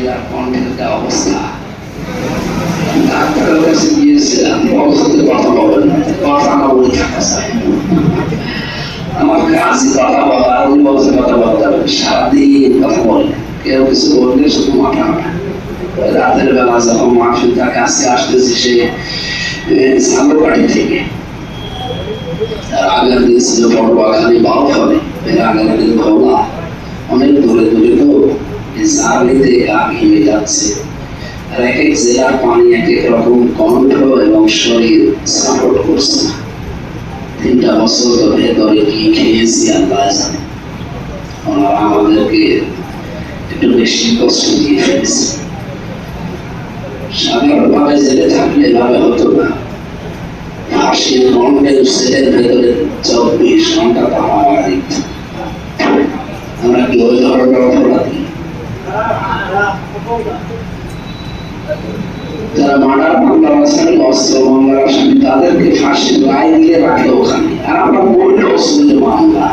মহিলার কণ্ঠের যা অবস্থা ডাক্তারের কাছে গিয়েছিলাম বলতে কথা বলেন না, কথা না বলে থাকা যায় আমার কাছে কথা বলা আর উনি বলছে কথা বলতে হবে সারাদিন কথা বলে কেউ কিছু বললে শুধু মাথা মাথা রাতের বেলা যখন মাসুদ তার কাছে আসতেছে সে সাগরবাড়ি থেকে তার আগের দিন ছিল পটুয়াখালী বাউফলে এর যাচ্ছে। আর এক এক জেলার পানি এক এক রকম কণ্ঠ এবং শরীর সাপোর্ট করছে না। তিনটা বছর তো ভেতরে কি খেয়েছি জানে। ওনারা আমাদেরকে একটু বেশি কষ্ট দিয়ে ফেলেছে সাধারণভাবে জেলে থাকলে এভাবে হতো না। ফাঁসির ঘন্টের সেলের ভেতরে চব্বিশ ঘণ্টা দিত আমরা কি ওই ধরনের অপরাধী যারা মার্ডার মামলার আসামি অস্ত্র মামলার আসামি তাদেরকে ফাঁসির রায় দিয়ে রাখে ওখানে। আর আমরা বললেও শুনলে মামলা।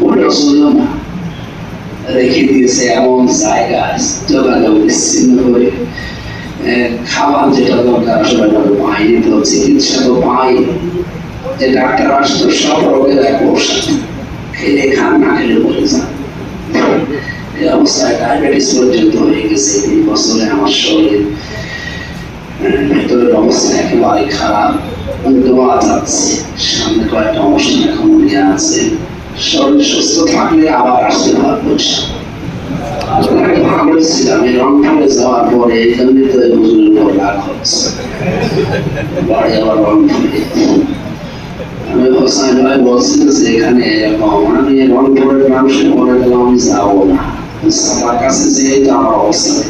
বললেও শুনলো না। রেখে দিয়েছে এমন জায়গায় যোগাযোগ বিচ্ছিন্ন করে। খাবার যেটা দরকার, সেটা পাইনি তো, চিকিৎসা তো পাইনি। যে ডাক্তার আসতো, সব রোগের এক ঔষধ। খেলে খান, না খেলে বলে যান। এই অবস্থায় ডায়াবেটিস পর্যন্ত হয়ে গেছে তিন বছরে আমার শরীর ভেতরের অবস্থা একেবারে খারাপ দোয়া যাচ্ছে সামনে কয়েকটা অনুষ্ঠান এখন নিয়ে আছে শরীর সুস্থ থাকলে আবার আসতে পারব এই রংপুরে যাওয়ার পরে এই তো রংপুরে যে এখানে আমি রংপুরের মানুষের বলে গেলাম আমি যাব না। আমার কাছে যেহেতু আমার অবস্থা।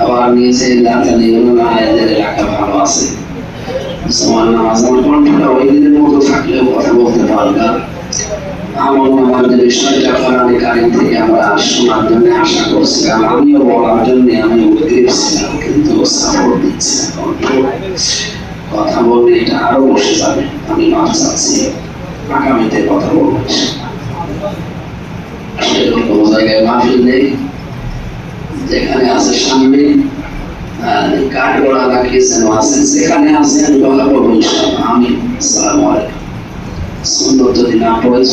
আবার লাতানি হলো না, এদের এলাকা ভালো আছে। সমান নামাজ আমার কণ্ঠটা ওই দিনের মতো থাকলেও কথা বলতে পারবে আমার আমাদের বিষয়টা কোরআনে কারিম থেকে আমরা শোনার জন্য আশা করছিলাম আমিও বলার জন্য আমি উদ্গ্রীব ছিলাম কিন্তু সাপোর্ট দিচ্ছে কথা বললে এটা আরও বসে যাবে। আমি মাছ চাচ্ছি। আগামীতে কথা বলব। নেই, যেখানে আছে সামনে কাঠগোড়া রাখিয়েছেন আছেন সেখানে আছে আমি কথা আমি আসসালামু আলাইকুম। সুন্দর যদি না